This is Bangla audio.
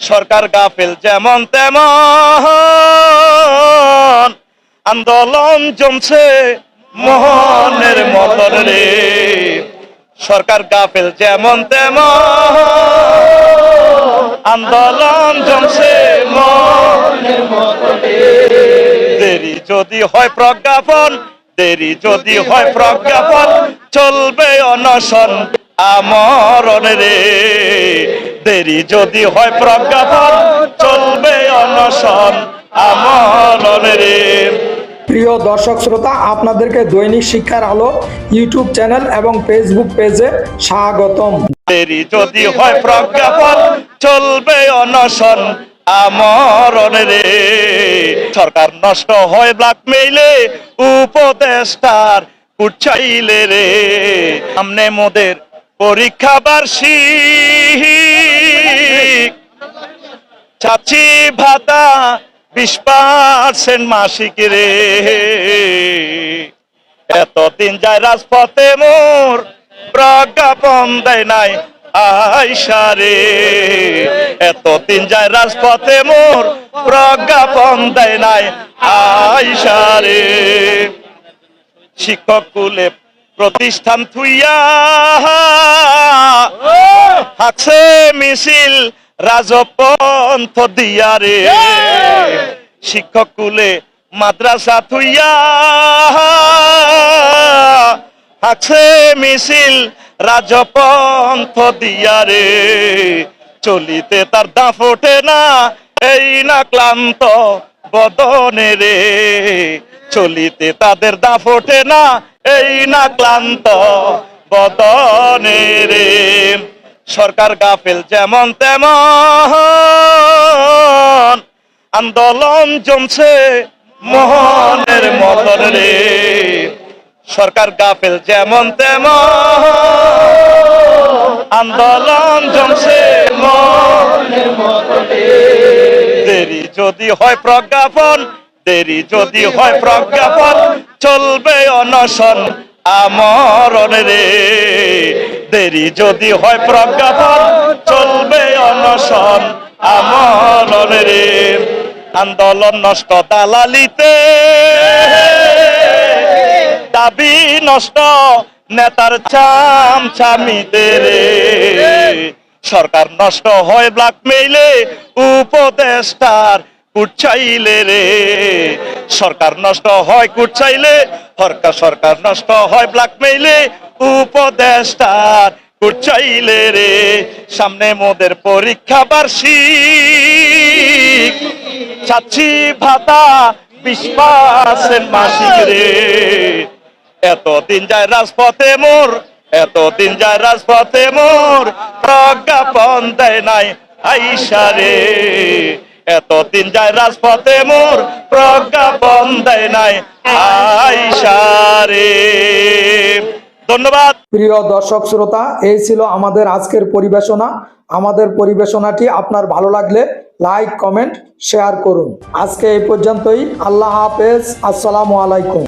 সরকার গাফেল যেমন তেমন। আন্দোলন জমছে মোহনের মতন রে। সরকার গাফেল যেমন তেমন। আন্দোলন জমছে দেরি যদি হয় প্রজ্ঞাপন, দেরি যদি হয় প্রজ্ঞাপন, চলবে অনশন আমরণ রে। দেরি যদি হয় প্রজ্ঞাপন চলবে অনশন আমরণ রে প্রিয় দর্শক শ্রোতা আপনাদেরকে দৈনিক শিক্ষার আলো ইউটিউব চ্যানেল এবং ফেসবুক পেজে স্বাগতম। দেরি যদি হয় প্রজ্ঞাপন চলবে অনশন আমরণ সরকার নষ্ট হয় ব্ল্যাকমেইলে উপদেষ্টার কুচাইলে রে সামনে মোদের পরীক্ষা বার্ষিক। চাচি ভাতা বিশ পার্সেন্ট মাসিক রে। এতদিন যায় রাজপথে মোর প্রজ্ঞাপন দেয় নাই আইসা রে। এতদিন যায় রাজপথে মোর প্রজ্ঞাপন দেয় নাই আইসা রে। শিক্ষক কুলে প্রতিষ্ঠান থুইয়া হাকছে মিছিল রাজপন্থ দিয়া রে। শিক্ষক কুলে মাদ্রাসা থুইয়া হাকছে মিছিল রাজপন্থ দিয়া রে। চলিতে তার দাঁত ওঠে না এই না ক্লান্ত বদনে রে। চলিতে তাদের দাঁত ওঠে না এই না ক্লান্ত বদনে রে। সরকার গাফেল যেমন তেমন, আন্দোলন জমছে মোহনের মতন রে সরকার গাফেল যেমন তেমন, আন্দোলন জমছে। দেরি যদি হয় প্রজ্ঞাপন, দেরি যদি হয় প্রজ্ঞাপন, চলবে অনশন আমরণ রে দেরি যদি হয় প্রজ্ঞাপন, চলবে অনশন আমরণ রে আন্দোলন নষ্ট দালালিতে। দাবি নষ্ট নেতার চাম চামিতে রে সরকার নষ্ট হয় ব্ল্যাকমেইলে উপদেষ্টার কুটচাইলে রে। সরকার নষ্ট হয় কুটচাইলে সরকার সরকার নষ্ট হয় ব্ল্যাকমেইলে উপদেষ্টার কুটচাইলে রে। সামনে মোদের পরীক্ষা বার্ষিক। চাচ্ছি ভাতা বিশ পার্সেন্ট মাসিক রে। এতদিন যায় রাজপথে মোর, এতদিন যায় রাজপথে মোর। প্রজ্ঞাপন দেয় নাই আইসা রে। এতদিন যায় রাজপথে মোর প্রজ্ঞাপন দেয় নাই আইসারে ধন্যবাদ। প্রিয় দর্শক শ্রোতা, এই ছিল আমাদের আজকের পরিবেশনা। আমাদের পরিবেশনাটি আপনার ভালো লাগলে লাইক, কমেন্ট, শেয়ার করুন। আজকে এই পর্যন্তই। আল্লাহ হাফেজ। আসসালামু আলাইকুম।